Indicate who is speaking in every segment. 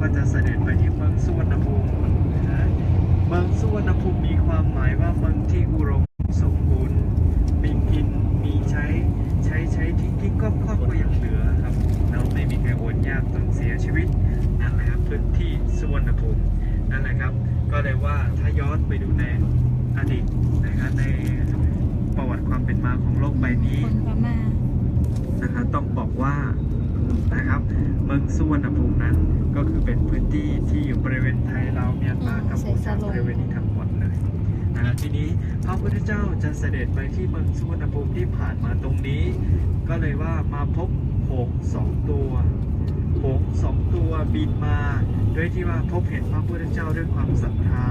Speaker 1: ก็จะเสด็จไปที่เมืองสุวรรณภูมินะเมืองสุวรรณภูมิมีความหมายว่าเมืองที่อุดมสมบูรณ์มีกินมีใช้ใช้ใช้ที่ที่ครอบครอบก็ยังเหลือครับแล้วไม่มีใครอดยากจนเสียชีวิตนั่นแหละครับพื้นที่สุวรรณภูมินั่นแหละครับ ก็เลยว่าถ้าย้อนไปดูในอดีตนะครับในประวัติความเป็นมาของโลกใบนี้
Speaker 2: คนพม่า
Speaker 1: นะครับต้องบอกว่า นะครับ เมืองสุวรรณภูมินั้นก็คือเป็นพื้นที่ที่อยู่บริเวณไทยลาวเมียนมากัมพูชาบริเวณนี้ทั้งหมดเลยนะฮะทีนี้พระพุทธเจ้าจะเสด็จไปที่เมืองสุวรรณภูมิที่ผ่านมาตรงนี้ ก็เลยว่ามาพบหงส์สองตัวหงส์สองตัวบินมาด้วยที่ว่าพบเห็นพระพุทธเจ้าด้วยความศรัทธา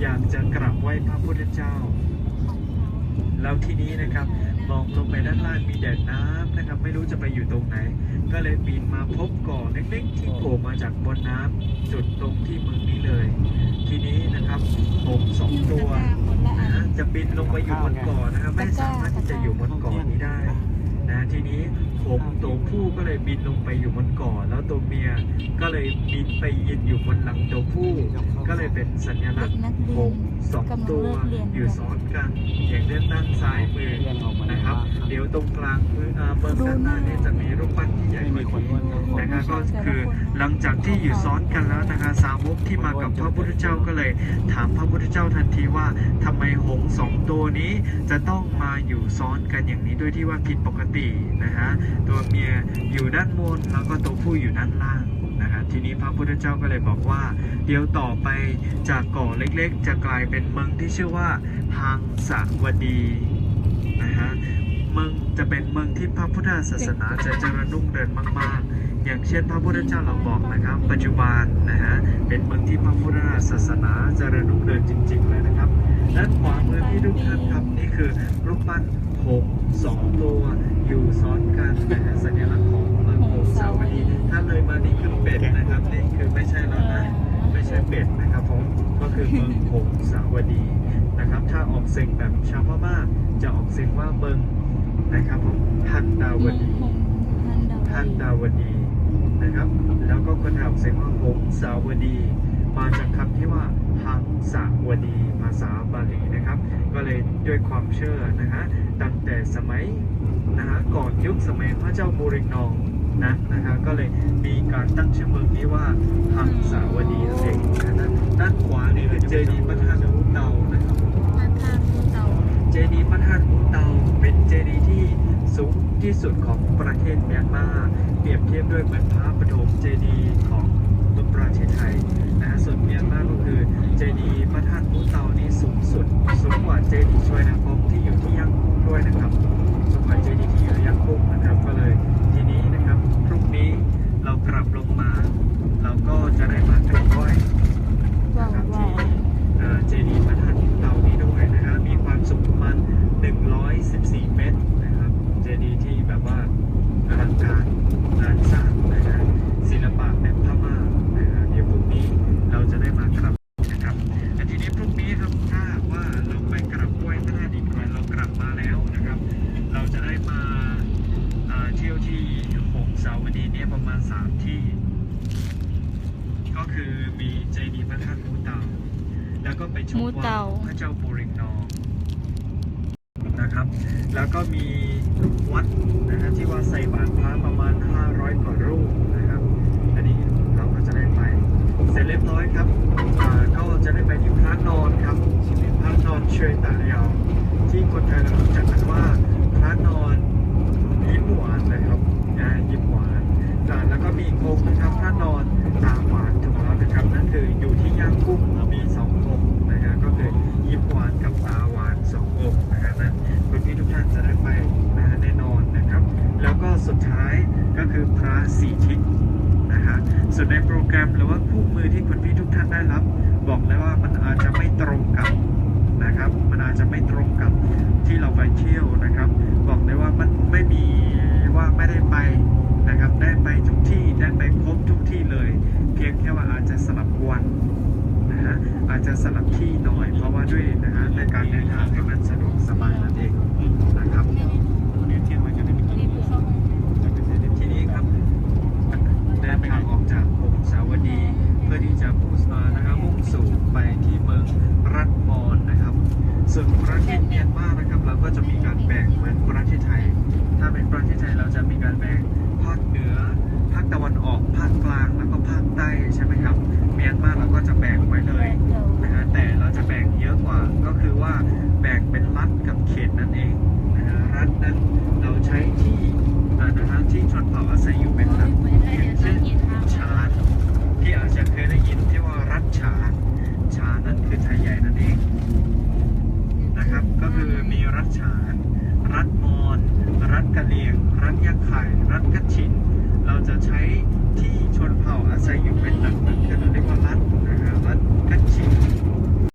Speaker 1: อยากจะกราบไหว้พระพุทธเจ้า แล้วทีนี้นะครับมองลงไปด้านล่างมีแดดน้ำนะครับ ไม่รู้จะไปอยู่ตรงไหน ก็เลยบินมาพบเก่อเล็กๆ ที่โผล่มาจากบนน้ำจุดตรงที่เมืองนี้เลย ทีนี้นะครับผมสองตัว
Speaker 2: คนละอั
Speaker 1: นะ
Speaker 2: น
Speaker 1: ฮะจะบินลงไปอยู่บนเก่อนะครับ ไม่สามารถที่จะอยู่บนเก่อนี้ได้นะทีนี้ผมตัวผู้ก็เลยบินลงไปอยู่บนเก่อแล้วตัว เมีย ก็เลยบินไปยืนอยู่บนหลังตัวผู้ ก็เลยเป็นสัญลักษณ์
Speaker 2: นักเรี
Speaker 1: ผ
Speaker 2: ยน
Speaker 1: มสองตัวอยู่ซ้อนกัน อย่างเล่นด้านซ้ายมือนะครับ เดี๋ยวตรงกลางมือเบอร์ด้านหน้าเนี่ยจะมีรูปปั้นที่ใหญ่กว่านี้นะครับก็คือหลังจากที่อยู่ซ้อนกันแล้วนะคะสาวกที่มากับพระพุทธเจ้าก็เลย ถามพระพุทธเจ้าทันทีว่าทำไมห ตัวนี้จะต้องมาอยู่ซ้อนกันอย่างนี้ด้วยที่ว่าผิดปกตินะฮะตัวเมียอยู่ด้านบนแล้วก็ตัวผู้อยู่ด้านล่างนะฮะทีนี้พระพุทธเจ้าก็เลยบอกว่า เดี๋ยวต่อไปจากเก่อเล็กๆ จะกลายเป็นเมืองที่ชื่อว่าหังสาวดีนะฮะเมืองจะเป็นเมืองที่พระพุทธศาสนาจะเจริญรุ่งเรืองมากๆ อย่างเช่นพระพุทธเจ้าเราบอกนะครับ ปัจจุบันนะฮะเป็นเมืองที่พระพุทธศาสนาเจริญรุ่งเรืองจริง ๆเลยนะครับ ด้านขวามือที่ทุกท่านครับนี่คือรูปปั้นหงสองตัวอยู่ซ้อนกันนะฮะสัญลักษณ์ของเมืองหงสาวดีถ้าเลยมานี่คือเป็ดนะครับนี่คือไม่ใช่แล้วนะไม่ใช่เป็ดนะครับผมก็คือเมืองหงสาวดีนะครับ ถ้าออกเสียงแบบชาวพม่าจะออกเสียงว่าเมืองนะครับผมฮันดาวดีท่านดาวดีนะครับ แล้วก็คนไทยออกเสียงว่าหงสาวดี มาจากคำที่ว่าหังสาวดีภาษาบาลีนะครับ ก็เลยด้วยความเชื่อนะฮะตั้งแต่สมัยนะฮะก่อนยุคสมัยพระเจ้าบูริงนองนะนะฮะก็เลยมีการตั้งชื่อเมืองนี้ว่าหังสาวดีนั่นเองนะด้านด้านขวานี่คือเจดีย์พระธาตุหูเตานะครับ
Speaker 2: มาทางภูเตา
Speaker 1: เจดีย์พระธาตุหูเตาเป็นเจดีย์ที่สูงที่สุดของประเทศเมียนมาเปรียบเทียบด้วยเหมือนพระปฐมเจดีย์ของ ประเทศไทยนะฮะส่วนเมียนมาก็คือเจดีย์พระธาตุหูเตานี้สูงสุดสูงกว่าเจดีย์ช่วยนครที่อยู่ที่ย่างกุ้งด้วยนะครับสูงกว่าเจดีย์ที่อยู่ย่างกุ้งนะครับก็เลยทีนี้นะครับพรุ่งนี้เรากลับลงมา เราก็จะได้มากราบไหว้
Speaker 2: ว้าวว้าว
Speaker 1: เอ่อเจดีย์พระธาตุเต่านี้ด้วยนะฮะมีความสูงประมาณ 114 เมตรนะครับ เจดีย์ที่แบบว่าอลังการงานสร้างนะฮะศิลปะแบบพม่านะฮะเดี๋ยวพรุ่งนี้เราจะได้มากราบนะครับแต่ทีนี้พรุ่งนี้ครับถ้าหากว่าเราไปกราบไหว้พระธาตุดินแดนเรากลับมาแล้วนะครับ เราจะได้มาเอ่อเที่ยวที่หง สาวดีเนี่ยประมาณ3ที่ ก็คือมีเจดีย์พระธาตุมูเตา แล้วก็ไปชม
Speaker 2: มู
Speaker 1: วั
Speaker 2: เตา
Speaker 1: งพระเจ้าปูริงนองนะครับ แล้วก็มีวัดนะฮะที่ว่าใส่บาตรพระประมาณ500กว่ารูปนะครับ อันนี้เราก็จะได้ไป เสร็จเรียบร้อยครับอ่าก็จะได้ไปที่พระนอนครับพระนอนเชยตาเลียวที่คนไทยเรารู้จักกันว่าพระนอนยิ้มหวานนะครับนะยิ้มหวานอ่าแล้วก็มีอีก องค์นนอนตาหวานถูกแล้วนะครับนั่นคืออยู่ที่ย่างกุ้งมีสององค์นะครับก็คือยิ้มหวานกับตาหวานสององค์นะครับนั้นคุณพี่ทุกท่านจะได้ไปนะฮะแน่นอนนะครับ แล้วก็สุดท้ายก็คือพระสีทิศนะฮะส่วนในโปรแกรมหรือว่าคู่มือที่คุณพี่ทุกท่านได้รับ บอกเลยว่ามันอาจจะไม่ตรงกับนะครับ มันอาจจะไม่ตรงกับที่เราไปเที่ยวนะครับ บอกเลยว่ามันไม่มีว่าไม่ได้ไปนะครับได้ไปทุกะสลับวันนะฮะอาจจะสลับที่หน่อย เพราะว่าด้วยนะฮะในการเดินทางให้มันสะดวกสบายนั่นเองนะครับทีนี้ครับเดินทางออกจากพงศาวดีเพื่อที่จะนะครัมุ่งสู่ไปที่เมืองรัฐมอนนะครับ ส่วนประเทศเมียนมานะครับเราก็จะมีการแบ่งเหมืนประเทศไทย ถ้าเป็นประเทศไทยเราจะมีการแบ่งภาคเหนือ ภาคตะวันออกภาคกลางแล้วก็ภาคใต้ใช่ไหมครับ